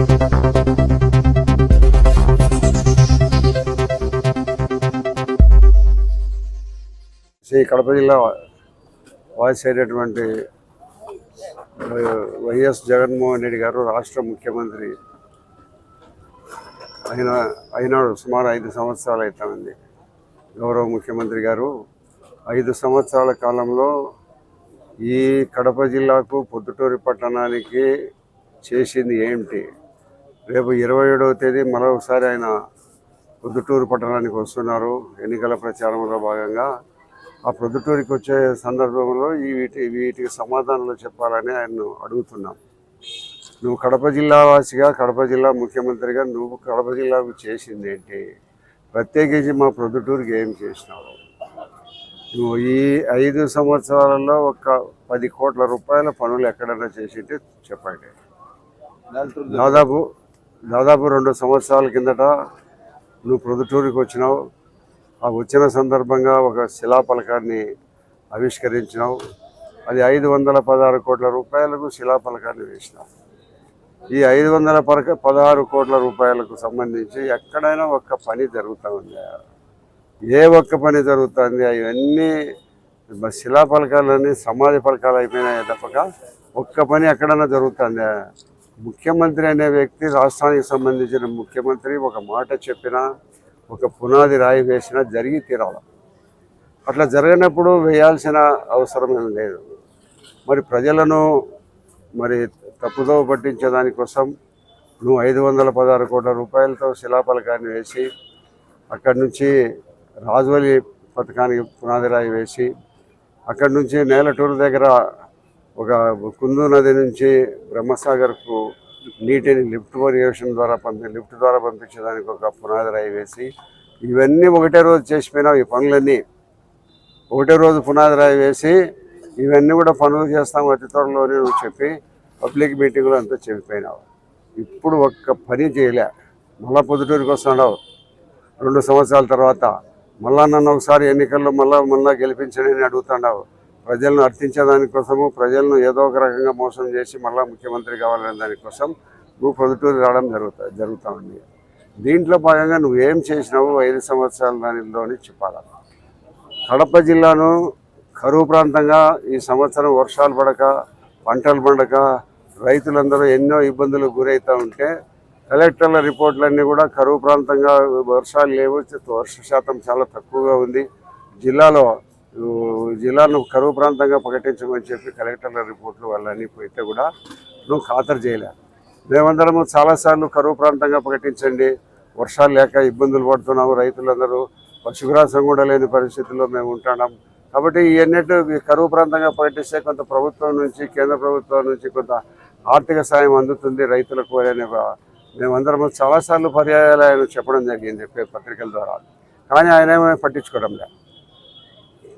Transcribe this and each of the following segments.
శ్రీ కడప జిల్లా వాయిస్ అయినటువంటి వైఎస్ జగన్మోహన్ రెడ్డి గారు రాష్ట్ర ముఖ్యమంత్రి అయిన అయినాడు సుమారు ఐదు సంవత్సరాలు అవుతామంది గౌరవ ముఖ్యమంత్రి గారు ఐదు సంవత్సరాల కాలంలో ఈ కడప జిల్లాకు పొద్దుటూరి పట్టణానికి చేసింది ఏమిటి రేపు ఇరవై ఏడవ తేదీ మరొకసారి ఆయన పొద్దుటూరు పట్టణానికి వస్తున్నారు. ఎన్నికల ప్రచారంలో భాగంగా ఆ ప్రొద్దుటూరికి వచ్చే సందర్భంలో ఈ వీటి వీటికి సమాధానాలు చెప్పాలని ఆయన్ను అడుగుతున్నాం. నువ్వు కడప జిల్లా వాసిగా కడప జిల్లా ముఖ్యమంత్రిగా నువ్వు కడప జిల్లాకు చేసింది ఏంటి? ప్రత్యేకించి మా ప్రొద్దుటూరుకి ఏం చేసినావు? నువ్వు ఈ ఐదు సంవత్సరాలలో ఒక పది కోట్ల రూపాయల పనులు ఎక్కడైనా చేసింటే చెప్పండి. దాదాపు దాదాపు రెండు సంవత్సరాల కిందట నువ్వు ప్రొద్దుటూరుకి వచ్చినావు. ఆ వచ్చిన సందర్భంగా ఒక శిలాఫలకాన్ని ఆవిష్కరించినావు. అది ఐదు వందల పదహారు కోట్ల రూపాయలకు శిలాఫలకాన్ని వేసినావు. ఈ ఐదు వందల పరక పదహారు కోట్ల రూపాయలకు సంబంధించి ఎక్కడైనా ఒక్క పని జరుగుతూ ఉంది? ఏ ఒక్క పని జరుగుతుంది అవన్నీ శిలా శిలాఫలకాలన్నీ సమాధి ఫలకాలు అయిపోయినాయి తప్పక ఒక్క పని ఎక్కడైనా జరుగుతుందా ముఖ్యమంత్రి అనే వ్యక్తి రాష్ట్రానికి సంబంధించిన ముఖ్యమంత్రి ఒక మాట చెప్పినా ఒక పునాది రాయి వేసినా జరిగి తీరాలి. అట్లా జరిగినప్పుడు వేయాల్సిన అవసరం ఏం లేదు. మరి ప్రజలను మరి తప్పుదోవ పట్టించే దానికోసం నువ్వు ఐదు వందల పదహారు కోట్ల రూపాయలతో శిలాపలకాన్ని వేసి అక్కడి నుంచి రాజువలి పథకానికి పునాది రాయి వేసి అక్కడి నుంచి నేలటూరు దగ్గర ఒక కుందు నది నుంచి బ్రహ్మసాగర్కు నీటిని లిఫ్ట్ ఇరిగేషన్ ద్వారా పంపి లిఫ్ట్ ద్వారా పంపించడానికి ఒక పునాది రాయి వేసి ఇవన్నీ ఒకటే రోజు చేసిపోయినావు ఈ పనులన్నీ. ఒకటే రోజు పునాది రాయి వేసి ఇవన్నీ కూడా పనులు చేస్తాం అతి త్వరలోనే నువ్వు చెప్పి పబ్లిక్ మీటింగ్లో అంతా చెప్పిపోయినావు. ఇప్పుడు ఒక్క పని చేయలే. మళ్ళా పొద్దుటూరికి వస్తున్నావు. రెండు సంవత్సరాల తర్వాత మళ్ళా నన్ను ఒకసారి ఎన్నికల్లో మళ్ళా మళ్ళా గెలిపించండి అని అడుగుతున్నావు. ప్రజలను అర్థించే దానికోసము ప్రజలను ఏదో ఒక రకంగా మోసం చేసి మళ్ళా ముఖ్యమంత్రి కావాలనే దానికోసం నువ్వు పొద్దుటూరు రావడం జరుగుతా జరుగుతూ ఉంది. దీంట్లో భాగంగా నువ్వు ఏం చేసినావు ఐదు సంవత్సరాల దానిలోని చెప్పాలి? చెప్పాలా కడప జిల్లాను కరువు ప్రాంతంగా ఈ సంవత్సరం వర్షాలు పడక పంటలు పండక రైతులందరూ ఎన్నో ఇబ్బందులకు గురవుతూ ఉంటే కలెక్టర్ల రిపోర్ట్లన్నీ కూడా కరువు ప్రాంతంగా వర్షాలు లేవు వర్ష శాతం చాలా తక్కువగా ఉంది. జిల్లాలో జిల్లాను కరువు ప్రాంతంగా ప్రకటించమని చెప్పి కలెక్టర్ల రిపోర్ట్లు వాళ్ళని పోయితే కూడా నువ్వు ఖాతరు చేయలే. మేమందరము చాలాసార్లు కరువు ప్రాంతంగా ప్రకటించండి వర్షాలు లేక ఇబ్బందులు పడుతున్నాము రైతులందరూ పశుగ్రాసం కూడా లేని పరిస్థితుల్లో మేము ఉంటున్నాం. కాబట్టి ఇవన్నట్టు కరువు ప్రాంతంగా ప్రకటిస్తే కొంత ప్రభుత్వం నుంచి కేంద్ర ప్రభుత్వం నుంచి కొంత ఆర్థిక సాయం అందుతుంది రైతులకు అనే మేమందరము చాలాసార్లు పర్యాయాలు ఆయన చెప్పడం జరిగింది పత్రికల ద్వారా. కానీ ఆయన ఏమీ పట్టించుకోవడం లేదు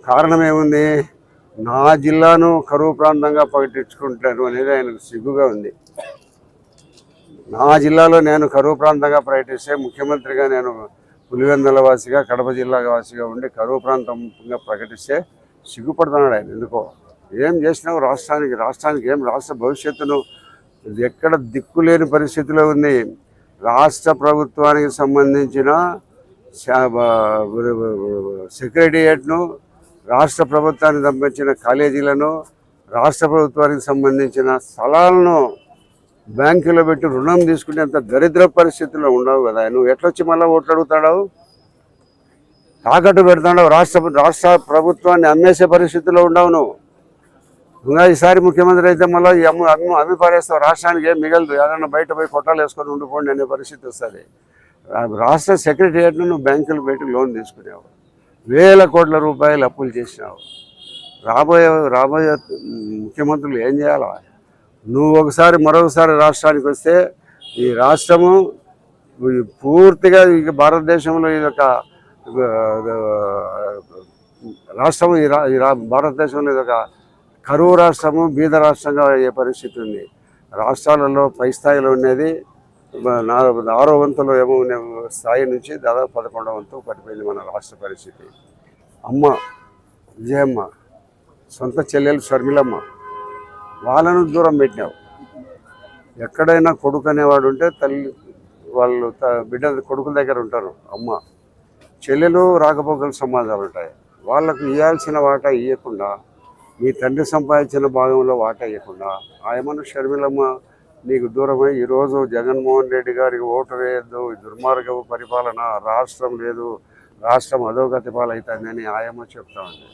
కారణం ఏముంది? నా జిల్లాను కరువు ప్రాంతంగా ప్రకటించుకుంటాను అనేది ఆయనకు సిగ్గుగా ఉంది. నా జిల్లాలో నేను కరువు ప్రాంతంగా ప్రకటిస్తే ముఖ్యమంత్రిగా నేను పులివెందల వాసిగా కడప జిల్లా వాసిగా ఉండి కరువు ప్రాంతంగా ప్రకటిస్తే సిగ్గుపడుతున్నాడు ఆయన. ఎందుకో? ఏం చేసినావు రాష్ట్రానికి? రాష్ట్రానికి ఏం? రాష్ట్ర భవిష్యత్తును ఎక్కడ దిక్కులేని పరిస్థితిలో ఉంది. రాష్ట్ర ప్రభుత్వానికి సంబంధించిన సెక్రటేరియట్ను రాష్ట్ర ప్రభుత్వానికి సంబంధించిన కాలేజీలను రాష్ట్ర ప్రభుత్వానికి సంబంధించిన స్థలాలను బ్యాంకులో పెట్టి రుణం తీసుకునేంత దరిద్ర పరిస్థితుల్లో ఉండవు కదా. నువ్వు ఎట్లొచ్చి మళ్ళీ ఓట్లు అడుగుతాడావు? తాకట్టు పెడతాడావు రాష్ట్ర రాష్ట్ర ప్రభుత్వాన్ని అమ్మేసే పరిస్థితిలో ఉండవు నువ్వు. ఇంకా ఈసారి ముఖ్యమంత్రి అయితే మళ్ళీ అమ్మ అమ్ము అమ్ము అమ్మి పారేస్తావు. రాష్ట్రానికి ఏం మిగలదు. ఏదైనా బయట పోయి కొట్టాలు వేసుకొని ఉండిపోండి అనే పరిస్థితి వస్తుంది. రాష్ట్ర సెక్రటరియట్ను నువ్వు బ్యాంకులు పెట్టి లోన్ తీసుకునేవాడు వేల కోట్ల రూపాయలు అప్పులు చేసినావు. రాబోయే రాబోయే ముఖ్యమంత్రులు ఏం చేయాలా? నువ్వు ఒకసారి మరొకసారి రాష్ట్రానికి వస్తే ఈ రాష్ట్రము ఈ పూర్తిగా ఇక భారతదేశంలో ఇది ఒక రాష్ట్రము ఈ రా- ఈ భారతదేశంలో ఇది ఒక కరువు రాష్ట్రము బీద రాష్ట్రంగా అయ్యే పరిస్థితి ఉంది. రాష్ట్రాలలో పై స్థాయిలో ఉండేది ఆరో వంతులో ఏమో స్థాయి నుంచి దాదాపు పదకొండవ వంతు పడిపోయింది మన రాష్ట్ర పరిస్థితి. అమ్మ విజయమ్మ సొంత చెల్లెలు షర్మిలమ్మ వాళ్ళను దూరం పెట్టినావు. ఎక్కడైనా కొడుకు అనేవాడు ఉంటే తల్లి వాళ్ళు త- బిడ్డ కొడుకుల దగ్గర ఉంటారు. అమ్మ చెల్లెలు రాకపోకలు సమాధాలు ఉంటాయి. వాళ్ళకు ఇవ్వాల్సిన వాటా ఇవ్వకుండా మీ తండ్రి సంపాదించిన భాగంలో వాటా ఇవ్వకుండా ఆయమను షర్మిలమ్మ నీకు దూరమై ఈరోజు జగన్మోహన్ రెడ్డి గారికి ఓటు వేయద్దు. దుర్మార్గం పరిపాలన రాష్ట్రం లేదు. రాష్ట్రం అధోగతి పాలవుతుందని ఆయమ్మ చెప్తా ఉంది.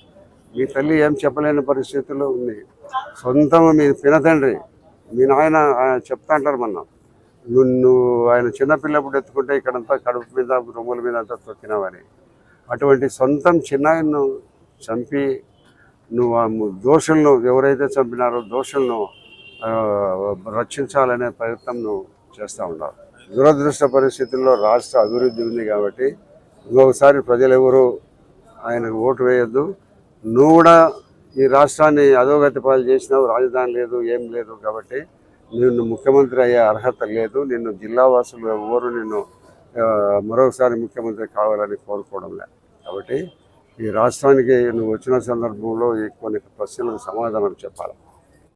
మీ తల్లి ఏం చెప్పలేని పరిస్థితుల్లో ఉంది. సొంతం మీ పినతండ్రి మీ నాయన ఆయన చెప్తా అంటారు మొన్న. నువ్వు నువ్వు ఆయన చిన్నపిల్లప్పుడు ఎత్తుకుంటే ఇక్కడంతా కడుపు మీద రొమ్ముల మీద అంతా తొక్కినావని అటువంటి సొంతం చిన్నాయన్ను చంపి నువ్వు దోషులను ఎవరైతే చంపినారో దోషులను రక్షించాలనే ప్రయత్నం చేస్తూ ఉన్నారు. దురదృష్ట పరిస్థితుల్లో రాష్ట్ర అభివృద్ధి ఉంది కాబట్టి ఇంకొకసారి ప్రజలు ఎవరు ఆయనకు ఓటు వేయొద్దు. నువ్వు కూడా ఈ రాష్ట్రాన్ని అధోగతి పాలు చేసినావు రాజధాని లేదు ఏం లేదు కాబట్టి నిన్ను ముఖ్యమంత్రి అయ్యే అర్హత లేదు. నిన్ను జిల్లా వాసులు ఎవరు నిన్ను మరొకసారి ముఖ్యమంత్రి కావాలని కోరుకోవడంలే కాబట్టి ఈ రాష్ట్రానికి నువ్వు వచ్చిన సందర్భంలో ఈ కొన్ని ప్రశ్నలకు సమాధానం చెప్పాలి.